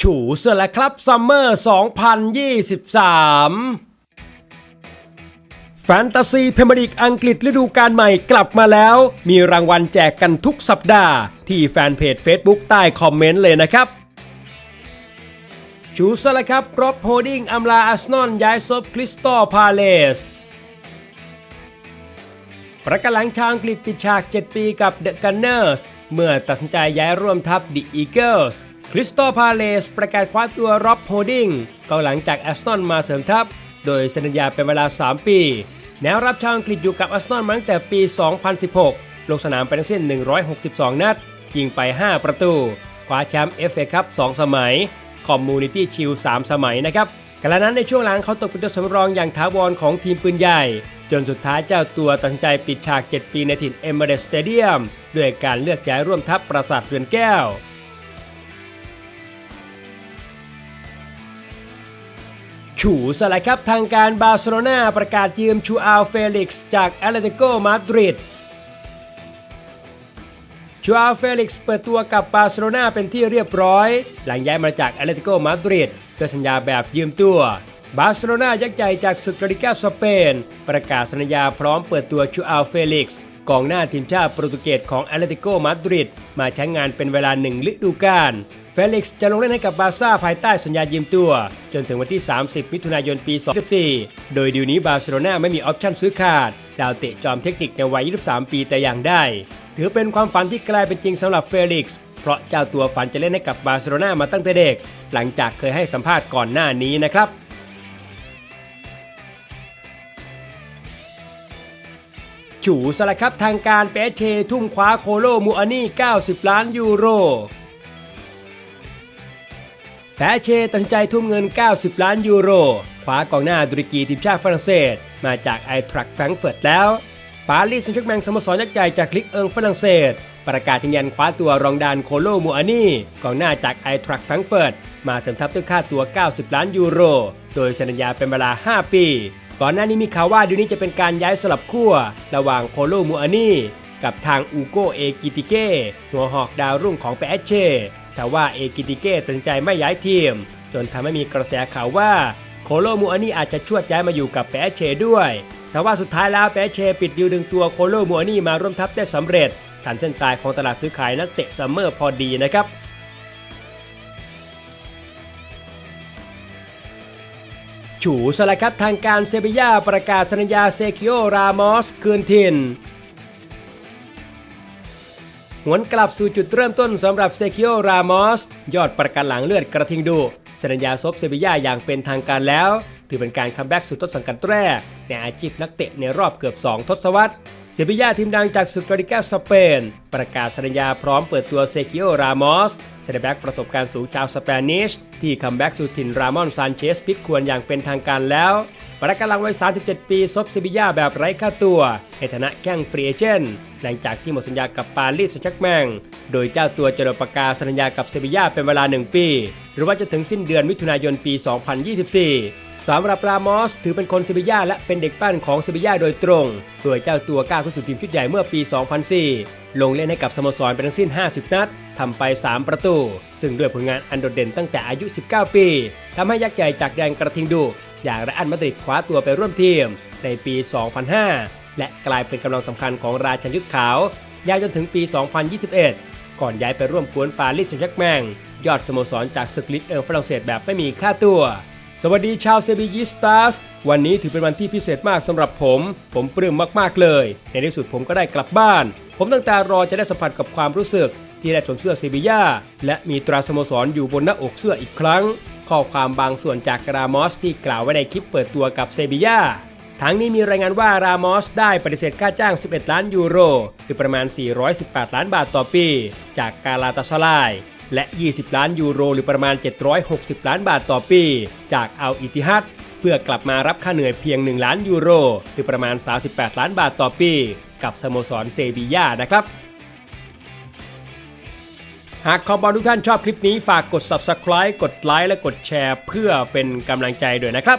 ฉูเสร็จแล้วครับซัมเมอร์ 2023แฟนตาซีเพมริกอังกฤษฤดูกาลใหม่กลับมาแล้ว มีรางวัลแจกกันทุกสัปดาห์ ที่แฟนเพจ Facebook ใต้คอมเมนต์เลยนะครับ ชูสละครับรบโฮดิ้งอำลาอาร์ซนอลย้ายซบคริสตัลพาเลส ประกาศหลังชาวอังกฤษปิดฉาก 7 ปีกับเดอะกันเนอร์ส เมื่อตัดสินใจย้ายร่วมทัพดิอีเกิลส์คริสตัลพาเลสประกาศคว้าตัวร็อบโฮดดิ้งก็หลังจากแอสตันมาเสริมทัพ โดยสัญญาเป็นเวลา 3 ปี แนวรับชาวอังกฤษอยู่กับแอาร์เซนมาตั้งแต่ปี 2016 ลงสนามไปทั้งสิ้น 162 นัด ยิงไป 5 ประตู คว้าแชมป์เอฟเอคัพ2สมัย คอมมูนิตี้ชิล3สมัยนะครับ กระนั้นในช่วงหลังเขาตกเป็นตัวสำรองอย่างถาวรของทีมปืนใหญ่ จนสุดท้ายเจ้าตัวตัดใจปิดฉาก 7 ปีในถิ่นเอเมเรตสเตเดียมด้วยการเลือกย้ายร่วมทัพปราสาทเรือนแก้ว ฉูสลายครับทางการบาร์เซโลนาประกาศยืมชูอาลเฟลิกซ์จากแอตเลติโกมาดริด ชูอาเฟลิกซ์เปิดตัวกับบาร์เซโลนาเป็นที่เรียบร้อย หลังย้ายมาจากแอตเลติโกมาดริดด้วยสัญญาแบบยืมตัว บาร์เซโลนายักษ์ใหญ่จากศึกลาลิกาสเปน ประกาศสัญญาพร้อมเปิดตัวชูอาเฟลิกซ์กองหน้าทีมชาติโปรตุเกสของแอตเลติโกมาดริดมาใช้งานเป็นเวลาหนึ่งฤดูกาลเฟลิกซ์จะลงเล่นให้กับบาร์ซ่าภายใต้สัญญายืมตัว จนถึงวันที่ 30 มิถุนายนปี 2014 โดยดีลนี้บาร์เซโลนาไม่มีออปชั่นซื้อขาด ดาวเตะจอมเทคนิคในวัย 23 ปีแต่อย่างใด ถือเป็นความฝันที่กลายเป็นจริงสำหรับเฟลิกซ์เพราะเจ้าตัวฝันจะเล่นให้กับบาร์เซโลนามาตั้งแต่เด็ก หลังจากเคยให้สัมภาษณ์ก่อนหน้านี้นะครับฉูสละครับทางการเปเชทุ่มคว้าโคโลมูอานี่ 90 ล้านยูโรแปเชตัดสินใจทุ่มเงิน 90 ล้านยูโรคว้ากองหน้าตุรกีทีมชาติฝรั่งเศส มาจากไอทรัคแฟรงเฟิร์ตแล้ว ปารีสแซงต์แชร์กแมงสโมสรยักษ์ใหญ่จากลิกเอิงฝรั่งเศส ประกาศยืนยันคว้าตัวรองดานโคโลมูอานี่กองหน้าจากไอทรัคแฟรงเฟิร์ตมาเสริมทัพด้วยค่าตัว 90 ล้านยูโร โดยสัญญาเป็นเวลา 5 ปี ก่อนหน้านี้มีข่าวว่าดูนี้จะเป็นการย้ายสลับขั้วระหว่างโคโลมูอานี่กับทางอูโกเอกิติเก้หัวหอกดาวรุ่งของเปเช่แต่ว่าเอกิติเก้ตัดสินใจไม่ย้ายทีม จนทำให้มีกระแสข่าวว่าโคโลมูอานี่อาจจะชวดย้ายมาอยู่กับเปเช่ด้วย แต่ว่าสุดท้ายแล้วเปเช่ปิดดิวดึงตัวโคโลมูอานี่มาร่วมทัพได้สำเร็จทันเส้นตายของตลาดซื้อขายนักเตะซัมเมอร์พอดีนะครับฉูสละครับทางการเซบียาประกาศสัญญาเซคิโอรามอสคืนถิ่นหวนกลับสู่จุดเริ่มต้นสำหรับเซคิโอรามอสยอดประกันหลังเลือดกระทิงดูสัญญาซบเซบียาอย่างเป็นทางการแล้ว ถือเป็นการคัมแบ็กสู่ต้นสังกัดแรก ในอาชีพนักเตะในรอบเกือบ 2 ทศวรรษเซบียาทีมดังจากศึกลาลิกาสเปน ประกาศสัญญาพร้อมเปิดตัวเซคิโอ รามอสเซนเตอร์แบ็กประสบการณ์สูงชาวสเปนิช ที่คัมแบ็กสู่ถิ่นรามอนซานเชสพิกควรอย่างเป็นทางการแล้ว ประกาศลังวัย 37 ปีซบเซบียาแบบไร้ค่าตัวในฐานะแข้งฟรีเอเจนต์หลังจากที่หมดสัญญากับปารีสแซงต์แชกแมง โดยเจ้าตัวจะประกาศสัญญากับเซบียาเป็นเวลา 1 ปี หรือว่าจะถึงสิ้นเดือนมิถุนายนปี 2024 สำหรับรามอสถือเป็นคนเซบีย่าและเป็นเด็กปั้นของเซบีย่าโดยตรง โดยเจ้าตัวก้าวเข้าสู่ทีมชุดใหญ่เมื่อปี 2004 ลงเล่นให้กับสโมสรไปทั้งสิ้น 50 นัด ทำไป 3 ประตู ซึ่งด้วยผลงานอันโดดเด่นตั้งแต่อายุ 19 ปี ทำให้ยักษ์ใหญ่จากแดนกระทิงดูอย่างไรอันมาดริดคว้าตัวไปร่วมทีม ในปี 2005 และกลายเป็นกำลังสำคัญของราชันยุทธขาว ยาวจนถึงปี 2021 ก่อนย้ายไปร่วมกวนปารีสแซงต์แชร์กแมงยอดสโมสรจากศึกลิกเอิงฝรั่งเศสแบบไม่มีค่าตัว สวัสดีชาวเซบียิสตาสวันนี้ถือเป็นวันที่พิเศษมากสำหรับผม ผมปลื้มมากๆเลย ในที่สุดผมก็ได้กลับบ้าน ผมตั้งตารอจะได้สัมผัสกับความรู้สึก ที่ได้สวมเสื้อเซบียาและมีตราสโมสรอยู่บนหน้าอกเสื้ออีกครั้ง ข้อความบางส่วนจากรามอสที่กล่าวไว้ในคลิปเปิดตัวกับเซบียาทั้งนี้มีรายงานว่ารามอสได้ปฏิเสธค่าจ้าง 11 ล้านยูโร หรือประมาณ 418 ล้านบาทต่อปี จากกาลาตาซาลาย และ 20 ล้านยูโร หรือประมาณ 760 ล้านบาทต่อปี จากอัลอิติฮัดเพื่อกลับมารับค่าเหนื่อยเพียง 1 ล้านยูโร หรือประมาณ 38 ล้านบาทต่อปี กับสโมสรเซบียานะครับ หากคอมบอลทุกท่านชอบคลิปนี้ฝากกด subscribe กดไลค์และกดแชร์ เพื่อเป็นกำลังใจด้วยนะครับ